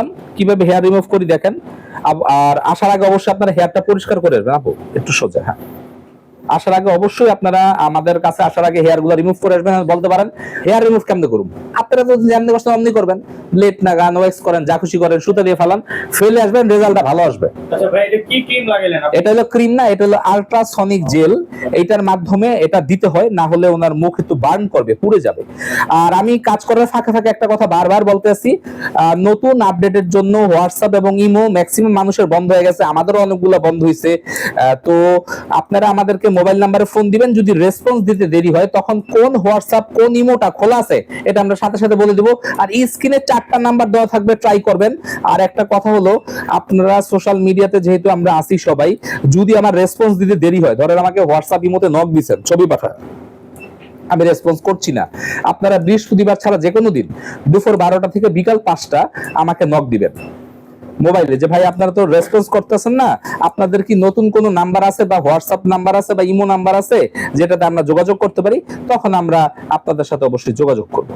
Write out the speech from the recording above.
ফেলান কীভাবে hair remove করি দেখেন। আর আসার আগে অবশ্যই আপনার হেয়ারটা পরিষ্কার করে রাখব আপু। একটু সোজা হ্যাঁ। আসার আগে অবশ্যই আপনারা আমাদের কাছে আসার আগে হেয়ারগুলো রিমুভ করে আসবেন বলতে পারেন হেয়ার রিমুভ কেমনে করুন আপনারা তো যেমনি বসতে অমনি করবেন। লেট না গান ওয়েক্স করেন যা খুশি করেন সুতো দিয়ে ফেলান ফেলে আসবেন রেজাল্টটা ভালো আসবে। আচ্ছা ভাই এটা কি ক্রিম লাগাইলেন আপনি? এটা হলো ক্রিম না এটা হলো আলট্রাসনিক জেল এইটার মাধ্যমে এটা দিতে হয় না হলে ওনার মুখ একটু বার্ন করবে পুড়ে যাবে। আর আমি কাজ করার ফাঁকে ফাঁকে একটা কথা বারবার বলতে আহ, নতুন আপডেটের জন্য হোয়াটসঅ্যাপ এবং ইমো ম্যাক্সিমাম মানুষের বন্ধ হয়ে গেছে আমাদেরও অনেকগুলো বন্ধ হয়েছে তো আপনারা আমাদেরকে মোবাইল নাম্বারে ফোন দিবেন, যদি রেসপন্স দিতে দেরি হয়, তখন কোন হোয়াটসঅ্যাপ কোন ইমোটা খোলা আছে, এটা আমরা সাথে সাথে বলে দিব। আর স্ক্রিনে চারটা নাম্বার দেওয়া থাকবে ট্রাই করবেন। আর একটা কথা হলো, আপনারা সোশ্যাল মিডিয়াতে যেহেতু আমরা আসি সবাই, যদি আমার রেসপন্স দিতে দেরি হয়, ধরেন আমাকে হোয়াটসঅ্যাপ ইমোতে নক দিছেন, ছবি পাঠায় আমি রেসপন্স করছি না। আপনারা বৃহস্পতিবার ছাড়া যে কোনো দিন, দুপুর বারোটা থেকে বিকাল পাঁচটা আমাকে নক দিবেন। মোবাইলে যে ভাই আপনারা তো রেসপন্স করতেছেন না, আপনাদের কি নতুন কোনো নাম্বার আছে বা হোয়াটসঅ্যাপ নাম্বার আছে বা ইমো নাম্বার আছে যেটাতে আমরা যোগাযোগ করতে পারি? তখন আমরা আপনাদের সাথে অবশ্যই যোগাযোগ করব।